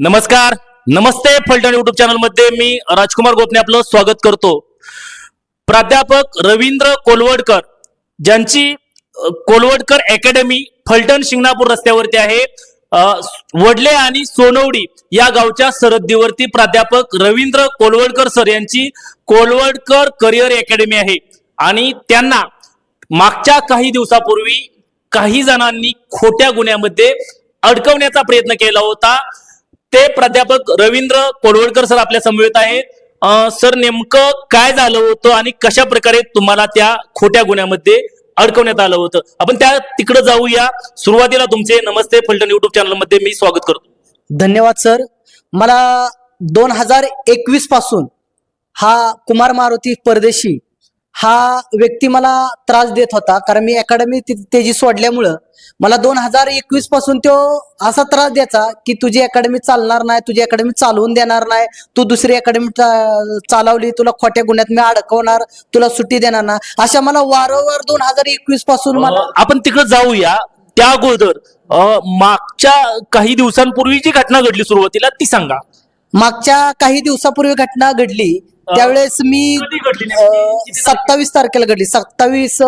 नमस्कार नमस्ते फलटण युट्यूब चॅनलमध्ये मी राजकुमार गोपने आपलं स्वागत करतो. प्राध्यापक रवींद्र कोलवडकर ज्यांची कोलवडकर अकॅडमी फलटण शिंगणापूर रस्त्यावरती आहे वडले आणि सोनवडी या गावच्या सरहद्दीवरती प्राध्यापक रवींद्र कोलवडकर सर यांची कोलवडकर करिअर अकॅडमी आहे. आणि त्यांना मागच्या काही दिवसापूर्वी काही जणांनी खोट्या गुन्ह्यामध्ये अडकवण्याचा प्रयत्न केला होता. ते प्राध्यापक रवींद्र कोलवडकर सर आपल्या समवेत आहेत सर नेमकं काय झालं होतं आणि कशा प्रकारे तुम्हाला त्या खोट्या गुन्ह्यामध्ये अडकवण्यात आलं होतं? आपण त्या तिकडे जाऊया. सुरुवातीला तुमचे नमस्ते फलटण युट्यूब चॅनलमध्ये मी स्वागत करतो. धन्यवाद सर. मला दोन हजार एकवीसपासून हा कुमार मारुती परदेशी हा व्यक्ती मला त्रास देत होता कारण मी अकॅडमी त्याची सोडल्यामुळं मला दोन हजार एकवीसपासून तो असा त्रास द्यायचा की तुझी अकॅडमी चालणार नाही तुझी अकॅडमी चालवून देणार नाही तू दुसरी अकॅडमी चालवली तुला खोट्या गुन्ह्यात मी अडकवणार तुला सुट्टी देणार ना अशा मला वारंवार दोन हजार एकवीसपासून मला आपण तिकडे जाऊया. त्या अगोदर मागच्या काही दिवसांपूर्वी जी घटना घडली सुरुवातीला ती सांगा. मागच्या काही दिवसापूर्वी घटना घडली. त्यावेळेस मी कधी घडली नेमकी? सत्तावीस तारखेला घडली. सत्तावीस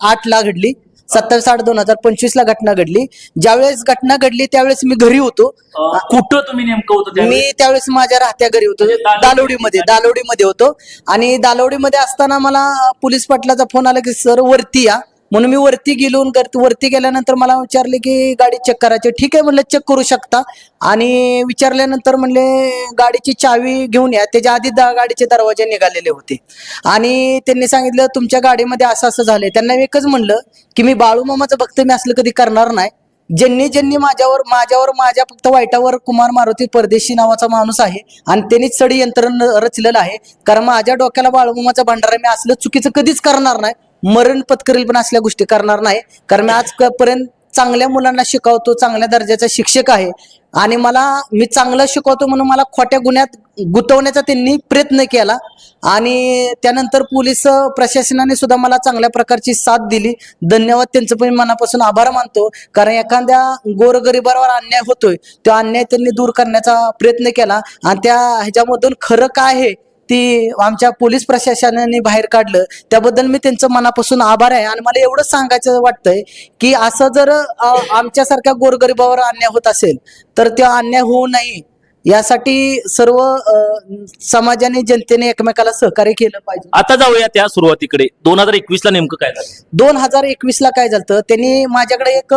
आठ ला घडली. सत्तावीस आठ दोन हजार पंचवीस ला घटना घडली. ज्यावेळेस घटना घडली त्यावेळेस मी घरी होतो. अं, कुठं तुम्ही नेमकं होतं त्यावेळी? मी त्यावेळेस माझ्या राहत्या घरी होतो. म्हणजे दालोडी- दालोडीमध्ये दालोडीमध्ये होतो. आणि दालोडीमध्ये असताना मला पोलीस पाटलाचा फोन आला की सर वरती या. म्हणून मी वरती गेलो गर- वरती गेल्यानंतर मला विचारले की गाडी चेक करायची. ठीक आहे म्हणलं चेक करू शकता. आणि विचारल्यानंतर म्हणले गाडीची चावी घेऊन या. त्याच्या आधी गाडीचे दरवाजे निघालेले होते. आणि त्यांनी सांगितलं तुमच्या गाडीमध्ये असं असं झालंय. त्यांना एकच म्हणलं की मी बाळू मामाचं भक्त मी असलं कधी करणार नाही. ज्यांनी ज्यांनी माझ्यावर माझ्यावर माझ्या फक्त वाईटावर कुमार मारुती परदेशी नावाचा माणूस आहे आणि त्यांनीच सडी यंत्रण रचलेलं आहे. कारण माझ्या डोक्याला बाळूमामाचा भांडारा मी असलं चुकीचं कधीच करणार नाही. मरण पत्करेल पण असल्या गोष्टी करणार नाही. कारण मी आजपर्यंत चांगल्या मुलांना शिकवतो चांगल्या दर्जाचा शिक्षक आहे. आणि मला मी चांगलं शिकवतो म्हणून मला खोट्या गुन्ह्यात गुंतवण्याचा त्यांनी प्रयत्न केला. आणि त्यानंतर पोलीस प्रशासनाने सुद्धा मला चांगल्या प्रकारची साथ दिली. धन्यवाद त्यांचं पण मनापासून आभार मानतो. कारण एखाद्या गोरगरिबावर अन्याय होतोय तो अन्याय त्यांनी दूर करण्याचा प्रयत्न केला. आणि त्या ह्याच्यामधून खरं काय आहे ती आमच्या पोलीस प्रशासनाने बाहेर काढलं. त्याबद्दल मी त्यांचं मनापासून आभार आहे. आणि मला एवढंच सांगायचं वाटतंय की असं जर आमच्यासारख्या गोरगरिबावर अन्याय होत असेल तर ते अन्याय होऊ नये. यासाठी सर्व समाजाने जनतेने एकमेकाला सहकार्य केलं पाहिजे. आता जाऊया त्या सुरुवातीकडे. दोन हजार एकवीस ला नेमकं काय झालं? दोन हजार एकवीस ला काय झालं त्यांनी माझ्याकडे एक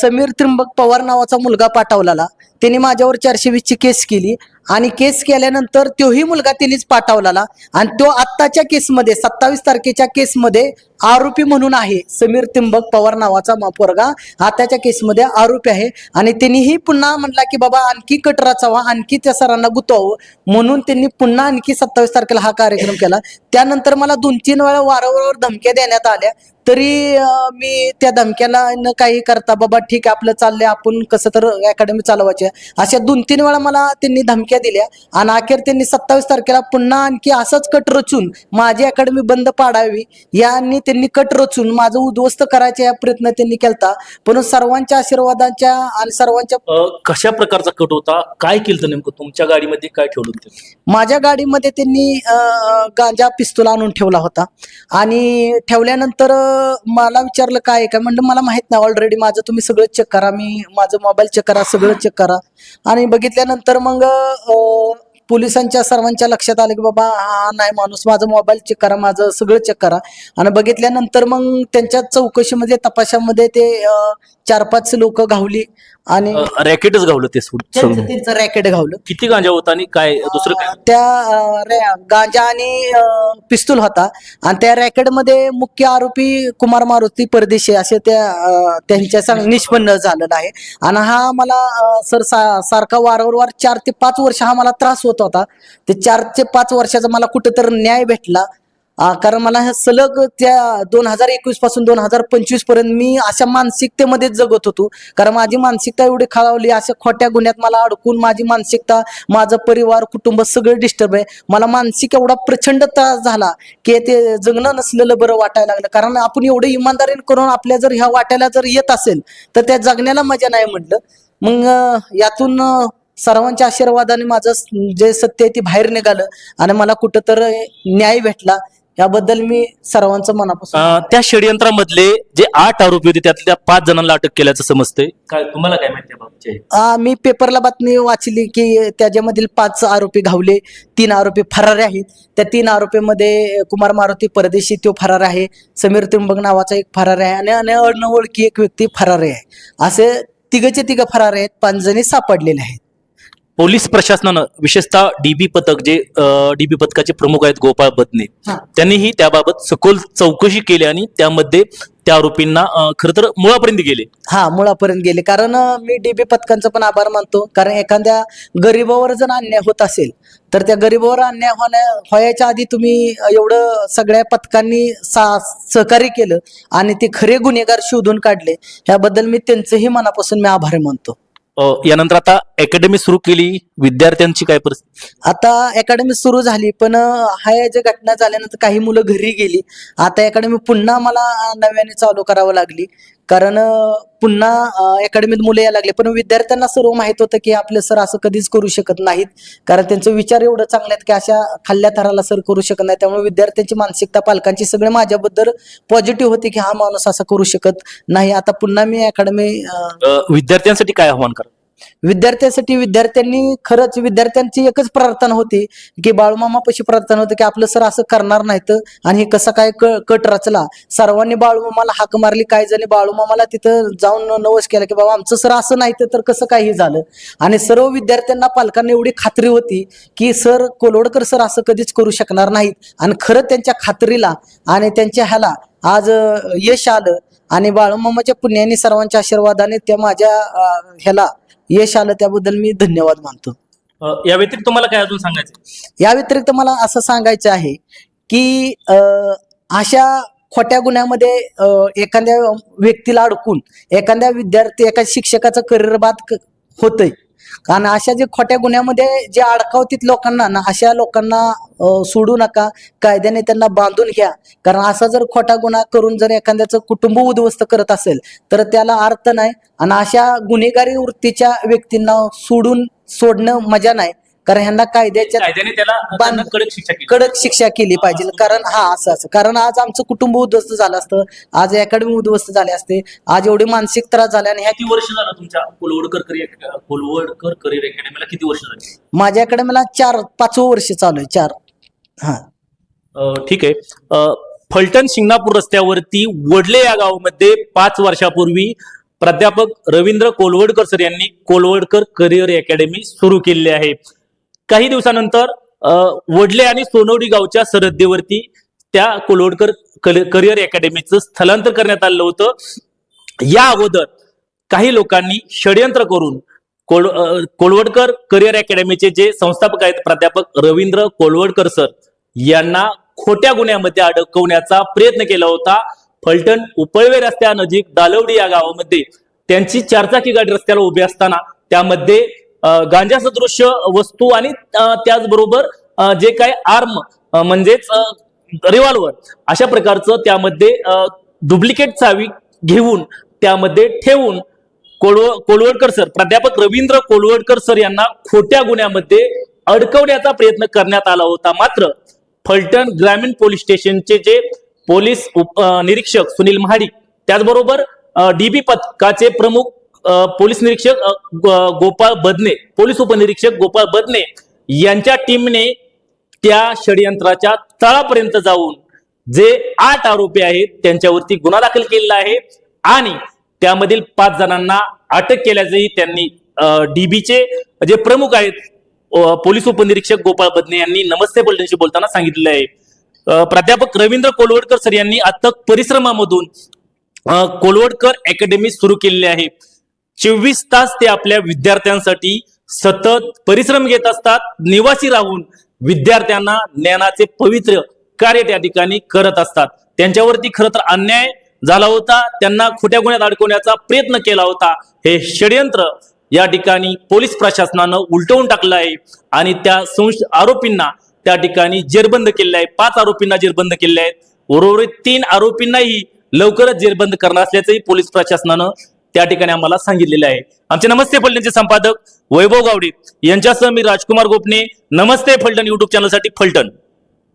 समीर त्रिंबक पवार नावाचा मुलगा पाठवलेला. त्यांनी माझ्यावर चारशे वीस ची केस केली. आणि केस केल्यानंतर तोही मुलगा तिनेच पाठवलेला आणि तो आत्ताच्या केसमध्ये सत्तावीस तारखेच्या केसमध्ये आरोपी म्हणून आहे. समीर तिंबक पवार नावाचा मा- पोरगा आताच्या केसमध्ये आरोपी आहे. आणि त्यांनीही पुन्हा म्हणला की बाबा आणखी कट रचावा आणखी त्या सरांना गुतवावं. म्हणून त्यांनी पुन्हा आणखी सत्तावीस तारखेला हा कार्यक्रम केला. त्यानंतर मला दोन तीन वेळा वारंवार धमक्या देण्यात आल्या. तरी मी त्या धमक्याला न काही करता बाबा ठीक आहे आपलं चाललंय आपण कसं तर अकॅडमी चालवायची. अशा दोन तीन वेळा मला त्यांनी धमक्या दिल्या आणि अखेर त्यांनी सत्तावीस तारखेला पुन्हा आणखी असंच कट रचून माझी अकॅडमी बंद पाडावी यांनी त्यांनी कट रचून माझं उद्ध्वस्त करायचा या प्रयत्न त्यांनी केलता. पण सर्वांच्या आशीर्वादांच्या आणि सर्वांच्या कशा प्रकारचा कट होता? काय केलं नेमकं? तुमच्या गाडीमध्ये काय ठेवलं होतं? माझ्या गाडीमध्ये त्यांनी गांजा पिस्तूल आणून ठेवला होता. आणि ठेवल्यानंतर मला विचारलं काय आहे का? म्हणलं मला माहीत नाही ऑलरेडी माझं तुम्ही सगळं चेक करा. मी माझं मोबाईल चेक करा सगळं चेक करा. आणि बघितल्यानंतर मग पोलिसांच्या सर्वांच्या लक्षात आलं की बाबा हा नाही माणूस माझं मोबाईल चेक करा माझं सगळं चेक करा. आणि बघितल्यानंतर मग त्यांच्या चौकशीमध्ये तपासामध्ये ते चार पाच लोक घावली. आणि रॅकेटच गावलं ते सोड- त्यांचं सोडून. त्यांचं रॅकेट घावलं. किती गांजा होता आणि काय दुसरं काय? त्या अं, रे- गांजा आणि अं, पिस्तूल होता. आणि त्या रॅकेटमध्ये मुख्य आरोपी कुमार मारुती परदेशी असे त्या अं, त्यांच्या सांग निष्पन्न झालेला आहे. आणि हा मला अं, सर सा- सारखा वारंवार चार ते पाच वर्ष हा मला त्रास होत होता. ते चार ते पाच वर्षाचा मला कुठं तर न्याय भेटला. कारण मला ह्या सलग त्या दोन हजार एकवीसपासून दोन हजार पंचवीसपर्यंत मी अशा मानसिकतेमध्येच जगत होतो. कारण माझी मानसिकता एवढी खळावली अशा खोट्या गुन्ह्यात मला अडकून माझी मानसिकता माझं परिवार कुटुंब सगळं डिस्टर्ब आहे. मला मानसिक एवढा प्रचंड त्रास झाला की ते जगणं नसलेलं बरं वाटायला लागलं. कारण आपण एवढं इमानदारीने करून आपल्या जर ह्या वाट्याला जर येत असेल तर त्या जगण्याला मजा नाही म्हटलं. मग यातून सर्वांच्या आशीर्वादाने माझं जे सत्य आहे ते बाहेर निघालं आणि मला कुठं तर न्याय भेटला. याबद्दल मी सर्वांचं मनापासून अं, त्या षडयंत्रामधले जे आठ आरोपी होते त्यातल्या पाच जणांना अटक केल्याचं समजतंय. काय तुम्हाला काय माहिती बाबतीत आ, मी पेपरला बातमी वाचली की त्याच्यामधील पाच आरोपी घावले तीन आरोपी फरार आहेत. त्या तीन आरोपीमध्ये कुमार मारुती परदेशी तो फरार आहे. समीर त्रिंबक नावाचा एक फरार आहे आणि आणि अनओळखी एक व्यक्ती फरार आहे. असे तिघचे तिघ फरार आहेत पाच जणी सापडलेले आहेत. पोलीस प्रशासनानं विशेषतः डीबी पथक जे डीबी पथकाचे प्रमुख आहेत गोपाळ बदने. त्यांनीही त्याबाबत सखोल चौकशी केली आणि त्यामध्ये त्या आरोपींना खरं तर मुळापर्यंत गेले. हा मुळापर्यंत गेले. कारण मी डीबी पथकांचा पण आभार मानतो. कारण एखाद्या गरीबावर जर अन्याय होत असेल तर त्या गरीबावर अन्याय होण्या व्हायच्या आधी तुम्ही एवढं सगळ्या पथकांनी सहकार्य केलं आणि ते खरे गुन्हेगार शोधून काढले याबद्दल मी त्यांचंही मनापासून मी आभार मानतो. यानंतर आता अकॅडमी सुरू केली विद्यार्थ्यांची काय परिस्थिती? आता अकॅडमी सुरू झाली पण अं, हा या ज्या घटना झाल्यानंतर काही मुलं घरी गेली. आता अकॅडमी पुन्हा मला नव्याने चालू करावं लागली. कारण पुन्हा अकॅडमीत मुलं यायला लागले. पण विद्यार्थ्यांना सर्व माहीत होतं की आपले सर असं कधीच करू शकत नाहीत. कारण त्यांचे विचार एवढं चांगले आहेत की अशा खाल्ल्या थराला सर करू शकत नाही त्यामुळे विद्यार्थ्यांची मानसिकता पालकांची सगळे माझ्याबद्दल पॉझिटिव्ह होती की हा माणूस असं करू शकत नाही. आता पुन्हा मी अकॅडमी विद्यार्थ्यांसाठी काय आव्हान करा विद्यार्थ्यांसाठी विद्यार्थ्यांनी खरंच विद्यार्थ्यांची एकच प्रार्थना होती की बाळूमामापाशी प्रार्थना होती की आपलं सर असं करणार नाहीत आणि हे कसं काय कट रचला. सर्वांनी बाळूमामाला हाक मारली. काय जणी बाळूमामाला तिथं जाऊन नवस केला की बाबा आमचं सर असं नाही तर कसं काही झालं? आणि सर्व विद्यार्थ्यांना पालकांना एवढी खात्री होती की सर कोलोडकर सर असं कधीच करू शकणार नाहीत. आणि खरं त्यांच्या खात्रीला आणि त्यांच्या ह्याला आज यश आलं. आणि बाळूमामाच्या पुण्याने सर्वांच्या आशीर्वादाने त्या माझ्या ह्याला यश आलं त्याबद्दल मी धन्यवाद मानतो. अं, या व्यतिरिक्त तुम्हाला काय अजून सांगायचं या व्यतिरिक्त मला असं सांगायचं आहे की अं, अशा खोट्या गुन्ह्यामध्ये अं, एखाद्या व्यक्तीला अडकून एखाद्या विद्यार्थी एका शिक्षकाचं करिअर बाद क- होतंय. कारण अशा जे खोट्या गुन्ह्यामध्ये जे अडकावतीत लोकांना ना अशा लोकांना सोडू नका. कायद्याने त्यांना बांधून घ्या. कारण असा जर खोटा गुन्हा करून जर एखाद्याचं कुटुंब उद्ध्वस्त करत असेल तर त्याला अर्थ नाही. आणि अशा गुन्हेगारी वृत्तीच्या व्यक्तींना सोडून सोडणं मजा नाही. कारण ह्यांना कायद्याच्या कायद्याने त्याला त्यांना कडक शिक्षा केली. कडक शिक्षा केली पाहिजे. कारण हा असं असं. कारण आज आमचं कुटुंब उद्ध्वस्त झालं असतं. आज अकॅडमी उद्ध्वस्त झाले असते. आज एवढी मानसिक त्रास झाला आणि ह्या किती वर्ष झालं तुमच्या कोलवडकर करिअर कोलवडकर करिअर अकॅडमीला किती वर्ष झाली? माझ्या अकॅडमीला चार पाचवं वर्ष चालू आहे. चार. हा. अं, ठीक आहे. अं, फलटण शिंगणापूर रस्त्यावरती वडले या गावामध्ये पाच वर्षापूर्वी प्राध्यापक रवींद्र कोलवडकर सर यांनी कोलवडकर करिअर अकॅडमी सुरू केलेली आहे. काही दिवसानंतर अं, वडले आणि सोनवडी गावच्या सरहद्दीवरती त्या कोलवडकर करिअर अकॅडमीचं स्थलांतर करण्यात आलं होतं. या अगोदर काही लोकांनी षडयंत्र करून कोल कोलवडकर करिअर अकॅडमीचे जे संस्थापक आहेत प्राध्यापक रवींद्र कोलवडकर सर यांना खोट्या गुन्ह्यामध्ये अडकवण्याचा प्रयत्न केला होता. फलटण उपळवे रस्त्यानजीक दालवडी या गावामध्ये त्यांची चारचाकी गाडी रस्त्याला उभी असताना त्यामध्ये गांजा सदृश्य वस्तू आणि त्याचबरोबर जे काय आर्म म्हणजेच रिव्हॉल्वर अशा प्रकारचं त्यामध्ये डुप्लिकेट चावी घेऊन त्यामध्ये ठेवून कोळव कोलवडकर सर प्राध्यापक रवींद्र कोलवडकर सर यांना खोट्या गुन्ह्यामध्ये अडकवण्याचा प्रयत्न करण्यात आला होता. मात्र फलटण ग्रामीण पोलीस स्टेशनचे जे पोलीस उप- निरीक्षक सुनील महाडिक त्याचबरोबर डीबी पथकाचे प्रमुख पोलीस निरीक्षक गोपाळ बदने पोलीस उपनिरीक्षक गोपाळ बदने यांच्या टीमने त्या षडयंत्राच्या तळापर्यंत जाऊन जे आठ आरोपी आहेत त्यांच्यावरती गुन्हा दाखल केलेला आहे आणि त्यामधील पाच जणांना अटक केल्याचंही त्यांनी डीबीचे जे प्रमुख आहेत पोलीस उपनिरीक्षक गोपाळ बदने यांनी नमस्ते बुलेटिनशी बोलताना सांगितलेलं आहे. प्राध्यापक रवींद्र कोलवडकर सर यांनी अथक परिश्रमामधून कोलवडकर अकॅडमी सुरू केलेली आहे. चोवीस तास ते आपल्या विद्यार्थ्यांसाठी सतत परिश्रम घेत असतात निवासी राहून विद्यार्थ्यांना ज्ञानाचे पवित्र कार्य त्या ठिकाणी करत असतात. त्यांच्यावरती खरं तर अन्याय झाला होता त्यांना खोट्या गुन्ह्यात अडकवण्याचा प्रयत्न केला होता. हे षडयंत्र या ठिकाणी पोलीस प्रशासनानं उलटवून टाकलं आहे आणि त्या संश आरोपींना त्या ठिकाणी जेरबंद केले आहे. पाच आरोपींना जेरबंद केले आहेत उर्वरित तीन आरोपींनाही लवकरच जेरबंद करणार असल्याचंही पोलीस प्रशासनानं त्या ठिकाणी आम्हाला सांगितलेले आहे. आमचे नमस्ते फलटणचे संपादक वैभव गावडे. यांच्यासह मी राजकुमार गोपने. नमस्ते फलटण युट्यूब चॅनलसाठी फलटण.